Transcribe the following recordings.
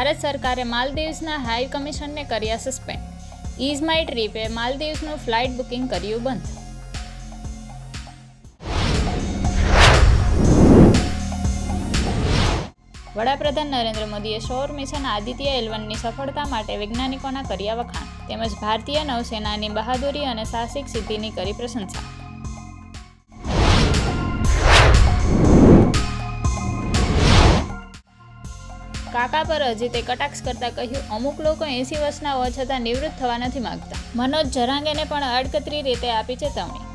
ભારત સરકારે માલદીવ્સના હાઈ કમિશનને કર્યા સસ્પેન્ડ ઇઝ માય ટ્રીપે માલદીવ્સનું ફ્લાઇટ બુકિંગ કર્યું બંધ. વડાપ્રધાન નરેન્દ્ર મોદીએ સૌર મિશન આદિત્ય એલવનની સફળતા માટે વૈજ્ઞાનિકોના કર્યા વખાણ, તેમજ ભારતીય નૌસેનાની બહાદુરી અને સાહસિક સિદ્ધિની કરી પ્રશંસા. કાકા પર અજીતે કટાક્ષ કરતા કહ્યું, અમુક લોકો એસી વર્ષના હોવા છતાં નિવૃત્ત થવા નથી માંગતા. મનોજ જરાંગેને પણ અડકતરી રીતે આપી ચેતવણી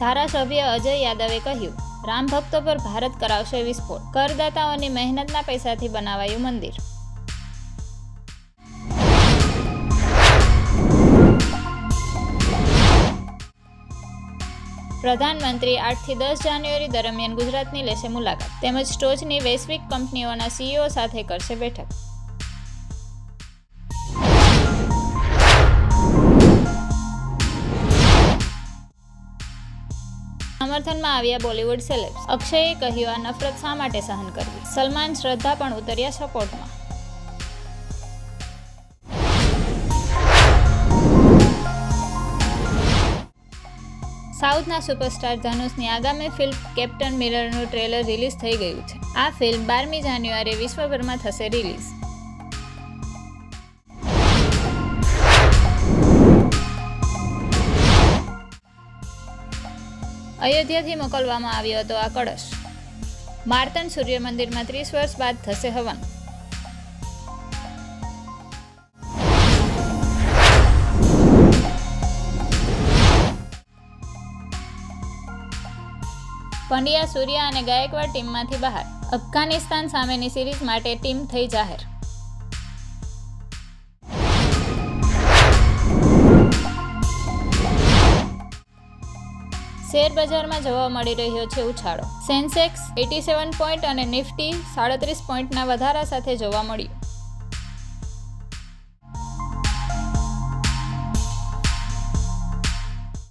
ધારાસભ્ય અજય યાદવે કહ્યું, રામ ભક્તો પર ભારત કરાવશે વિસ્ફોટ. કરદાતાઓની મહેનતના પૈસાથી બનાવાયું મંદિર. પ્રધાનમંત્રી આઠથી દસ જાન્યુઆરી દરમિયાન ગુજરાતની લેશે મુલાકાત. તેમજ ટોચની વૈશ્વિક કંપનીઓના સીઈઓ સાથે કરશે બેઠક. સમર્થનમાં આવ્યા બોલિવૂડ સેલેબ્સ. અક્ષયે કહ્યું, આ નફરત શા માટે સહન કરવી? સલમાન શ્રદ્ધા પણ ઉતર્યા સપોર્ટમાં. સાઉથના સુપરસ્ટાર ધનુષની આગામી ફિલ્મ કેપ્ટન મિરરનું ટ્રેલર રિલીઝ થઈ ગયું છે. આ ફિલ્મ બારમી જાન્યુઆરી વિશ્વભરમાં થશે રિલીઝ. અયોધ્યાથી મોકલવામાં આવ્યો હતો આ કળશ. માર્તન સૂર્ય મંદિરમાં ત્રીસ વર્ષ બાદ થશે હવન. પંડ્યા સૂર્યા અને ગાયકવાડ ટીમમાંથી બહાર. અફઘાનિસ્તાન સામેની સિરીઝ માટે ટીમ થઈ જાહેર. શેરબજારમાં જોવા મળી રહ્યો છે ઉછાળો. સેન્સેક્સ એટી સેવન પોઈન્ટ અને નિફ્ટી સાડત્રીસ પોઈન્ટના વધારા સાથે જોવા મળ્યું.